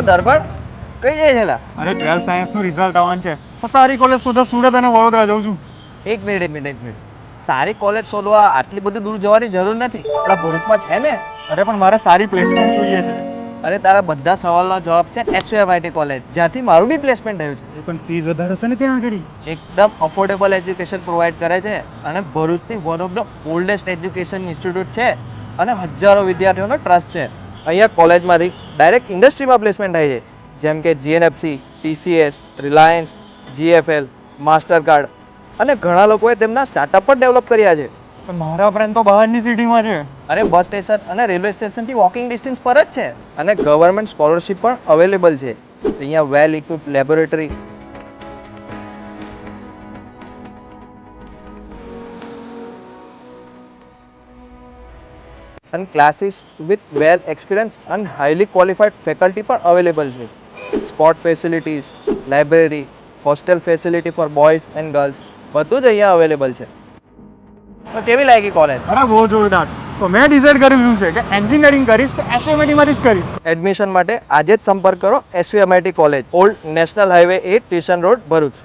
ઓ દરબાર કઈ જાય છે અરે ટ્વેલ્થ સાયન્સનું રિઝલ્ટ આવવાનું છે. તો સારી કોલેજ શોધો સુરત અને વડોદરા જઉં છું? એક મિનિટ એક મિનિટ એક મિનિટ. સારી કોલેજ શોધવા આટલી બધી દૂર જવાની જરૂર નથી. આપણા ભરૂચમાં છે ને? અરે પણ મારે સારી પ્લેસમેન્ટ જોઈએ છે. અરે તારા બધા સવાલનો જવાબ છે એસયુએમઆઈટી કોલેજ જ્યાંથી મારું બી પ્લેસમેન્ટ થયું છે. પણ ફીસ વધારે હશે ને ત્યાં આગળ? એકદમ અફોર્ડેબલ એજ્યુકેશન પ્રોવાઈડ કરે છે. અને ભરૂચની one of the oldest education institute છે. અને હજારો વિદ્યાર્થીઓનો ટ્રસ્ટ છે. અહીંયા કોલેજમાંથી ડાયરેક્ટ ઇન્ડસ્ટ્રીમાં પ્લેસમેન્ટ થાય છે. જેમ કે GNFC TCS Reliance GFL Mastercard અને ઘણા લોકોએ તેમના સ્ટાર્ટઅપ પણ ડેવલપ કર્યા છે. મારા ફ્રેન્ડ તો બહારની સિટીમાં છે. અરે બસ સ્ટેશન અને રેલવે સ્ટેશનથી વોકિંગ ડિસ્ટન્સ પર જ છે. અને ગવર્મેન્ટ સ્કોલરશિપ પણ અવેલેબલ છે. અહીંયા વેલ ઇક્વિપ લેબોરેટરી અને ક્લાસીસ વિથ વેલ એક્સપિરિયન્સ અને હાઈલી ક્વોલિફાઈડ ફેકલ્ટી પણ અવેલેબલ છે. Sport facilities library hostel facility for boys and girls બધું જ અહીંયા અવેલેબલ છે. તો કેવી લાગી કોલેજ અરે બહુ જોરદાર. તો મેં ડિસાઈડ કર્યું છે કે એન્જિનિયરિંગ કરીશ તો એસવીએમઆઈટીમાં જ કરીશ. એડમિશન માટે આજે જ સંપર્ક કરો SVMIT college old national highway at station road Bharuch.